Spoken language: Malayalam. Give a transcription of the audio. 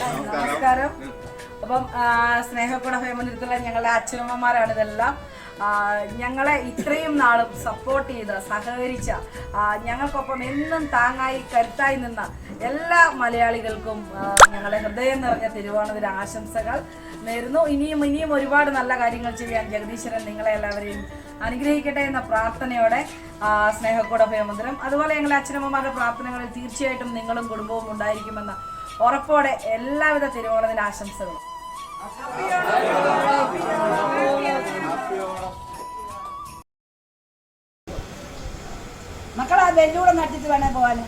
നമസ്കാരം. അപ്പം സ്നേഹപ്പെട സ്നേഹക്കുട ഫേമനിരത്തുള്ള ഞങ്ങളുടെ അച്ഛനമ്മമാരാണ് ഇതെല്ലാം. ഞങ്ങളെ ഇത്രയും നാളും സപ്പോർട്ട് ചെയ്ത് സഹകരിച്ച ഞങ്ങൾക്കൊപ്പം എന്നും താങ്ങായി കരുത്തായി നിന്ന എല്ലാ മലയാളികൾക്കും ഞങ്ങളെ ഞങ്ങളുടെ ഹൃദയം നിറഞ്ഞ തിരുവോണത്തിന് ആശംസകൾ നേരുന്നു. ഇനിയും ഇനിയും ഒരുപാട് നല്ല കാര്യങ്ങൾ ചെയ്യാൻ ജഗദീശ്വരൻ നിങ്ങളെ എല്ലാവരെയും അനുഗ്രഹിക്കട്ടെ എന്ന പ്രാർത്ഥനയോടെ സ്നേഹക്കൂട ഭയമന്ത്രം അതുപോലെ ഞങ്ങളുടെ അച്ഛനമ്മമാരുടെ പ്രാർത്ഥനകളിൽ തീർച്ചയായിട്ടും നിങ്ങളും കുടുംബവും ഉണ്ടായിരിക്കുമെന്ന ഉറപ്പോടെ എല്ലാവിധ തിരുവോണത്തിന് ആശംസകളും. മക്കളെ ആ ബെല്ലൂടെ നടത്തിട്ട് വേണേ പോവാന്.